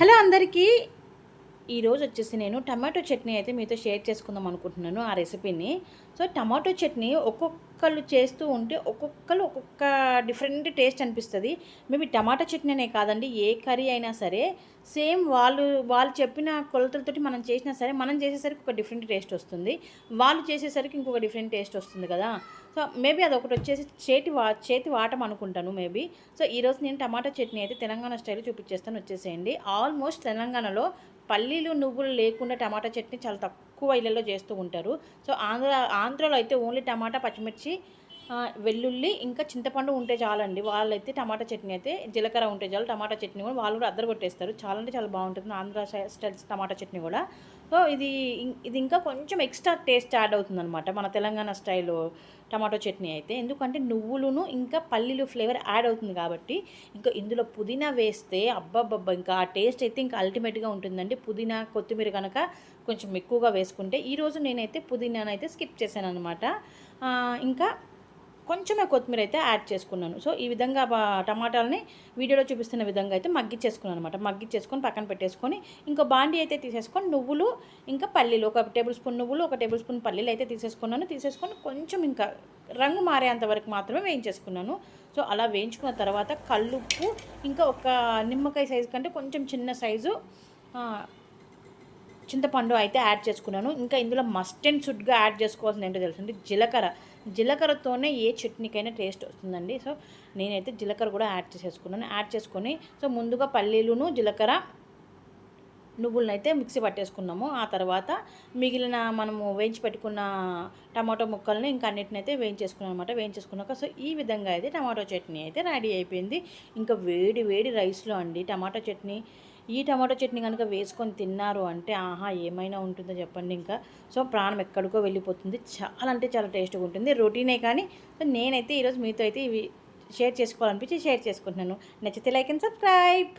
Hello అందరికీ. ఈరోజు వచ్చేసి నేను టమాటో చట్నీ అయితే మీతో షేర్ చేసుకుందాం అనుకుంటున్నాను ఆ రెసిపీని. సో టమాటో చట్నీ ఒక్కొక్క ఒక్కొక్కళ్ళు చేస్తూ ఉంటే ఒక్కొక్కరు ఒక్కొక్క డిఫరెంట్ టేస్ట్ అనిపిస్తుంది. మేము టమాటా చట్నీ అనే కాదండి ఏ కర్రీ అయినా సరే. సేమ్ వాళ్ళు వాళ్ళు చెప్పిన కొలతలతోటి మనం చేసినా సరే మనం చేసేసరికి ఒక డిఫరెంట్ టేస్ట్ వస్తుంది. వాళ్ళు చేసేసరికి ఇంకొక డిఫరెంట్ టేస్ట్ వస్తుంది కదా. సో మేబీ అది ఒకటి వచ్చేసి చేతి వా చేతి వాటం అనుకుంటాను మేబీ. సో ఈరోజు నేను టమాటా చట్నీ అయితే తెలంగాణ స్టైల్ చూపించేస్తాను వచ్చేసేయండి. ఆల్మోస్ట్ తెలంగాణలో పల్లీలు నువ్వులు లేకుండా టమాటా చట్నీ చాలా తక్కువ ఇళ్ళలో చేస్తూ ఉంటారు. సో ఆంధ్ర ఆంధ్రలో అయితే ఓన్లీ టమాటా పచ్చిమిర్చి ఆ, వెల్లుల్లి ఇంకా చింతపండు ఉంటే చాలండి. వాళ్ళైతే టమాటా చట్నీ అయితే జీలకర్ర ఉంటే చాలు టమాటా చట్నీ కూడా వాళ్ళు కూడా అద్దరు కొట్టేస్తారు. చాలా అంటే చాలా బాగుంటుంది. Andhra styles style tomato chutney కూడా. సో ఇది ఇది ఇంకా కొంచెం ఎక్స్ట్రా టేస్ట్ యాడ్ అవుతుంది అనమాట మన తెలంగాణ స్టైల్ టమాటో చట్నీ అయితే. ఎందుకంటే నువ్వులును ఇంకా పల్లీలు ఫ్లేవర్ యాడ్ అవుతుంది కాబట్టి ఇంకా ఇందులో పుదీనా వేస్తే అబ్బబ్బబ్బా ఇంకా ఆ టేస్ట్ అయితే ఇంకా అల్టిమేట్గా ఉంటుందండి. పుదీనా కొత్తిమీర కనుక కొంచెం ఎక్కువగా వేసుకుంటే ఈరోజు నేనైతే పుదీనానైతే స్కిప్ చేశాను అనమాట ఇంకా కొంచెమే కొత్తిమీర అయితే యాడ్ చేసుకున్నాను. సో ఈ విధంగా టమాటాలని వీడియోలో చూపిస్తున్న విధంగా అయితే మగ్గిచ్చేసుకున్నాను అనమాట మగ్గిచ్చేసుకొని పక్కన పెట్టేసుకొని ఇంకా బాండి అయితే తీసేసుకొని నువ్వులు ఇంకా పల్లీలు ఒక టేబుల్ స్పూన్ నువ్వులు ఒక టేబుల్ స్పూన్ పల్లీలు అయితే తీసేసుకున్నాను. తీసేసుకొని కొంచెం ఇంకా రంగు మారేంత వరకు మాత్రమే వేయించేసుకున్నాను. సో అలా వేయించుకున్న తర్వాత కల్లుప్పు ఇంకా ఒక నిమ్మకాయ సైజు కంటే కొంచెం చిన్న సైజు చింతపండు అయితే యాడ్ చేసుకున్నాను. ఇంకా ఇందులో మస్ట్ అండ్ షుడ్గా యాడ్ చేసుకోవాల్సింది ఏంటో తెలుసండి? జీలకర్ర. జీలకర్రతోనే ఏ చట్నీకైనా టేస్ట్ వస్తుందండి. సో నేనైతే జీలకర్ర కూడా యాడ్ చేసేసుకున్నాను. యాడ్ చేసుకొని సో ముందుగా పల్లీలును జీలకర్ర నువ్వులను అయితే మిక్సీ పట్టేసుకున్నాము ఆ తర్వాత మిగిలిన మనము వేయించి పెట్టుకున్న టమాటో ముక్కల్ని ఇంకా అన్నిటిని అయితే వేయించేసుకున్నాం అనమాట వేయించేసుకున్నాక సో ఈ విధంగా అయితే టమాటో చట్నీ అయితే రెడీ అయిపోయింది. ఇంకా వేడి వేడి రైస్లో అండి టమాటో చట్నీ ఈ టమాటో చట్నీ కనుక వేసుకొని తిన్నారు అంటే ఆహా ఏమైనా ఉంటుందో చెప్పండి ఇంకా. సో ప్రాణం ఎక్కడికో వెళ్ళిపోతుంది. చాలా అంటే చాలా టేస్ట్గా ఉంటుంది. రొటీనే కానీ సో నేనైతే ఈరోజు మీతో అయితే ఇవి షేర్ చేసుకోవాలనిపించి షేర్ చేసుకుంటున్నాను. నచ్చితే లైక్ అండ్ సబ్స్క్రైబ్.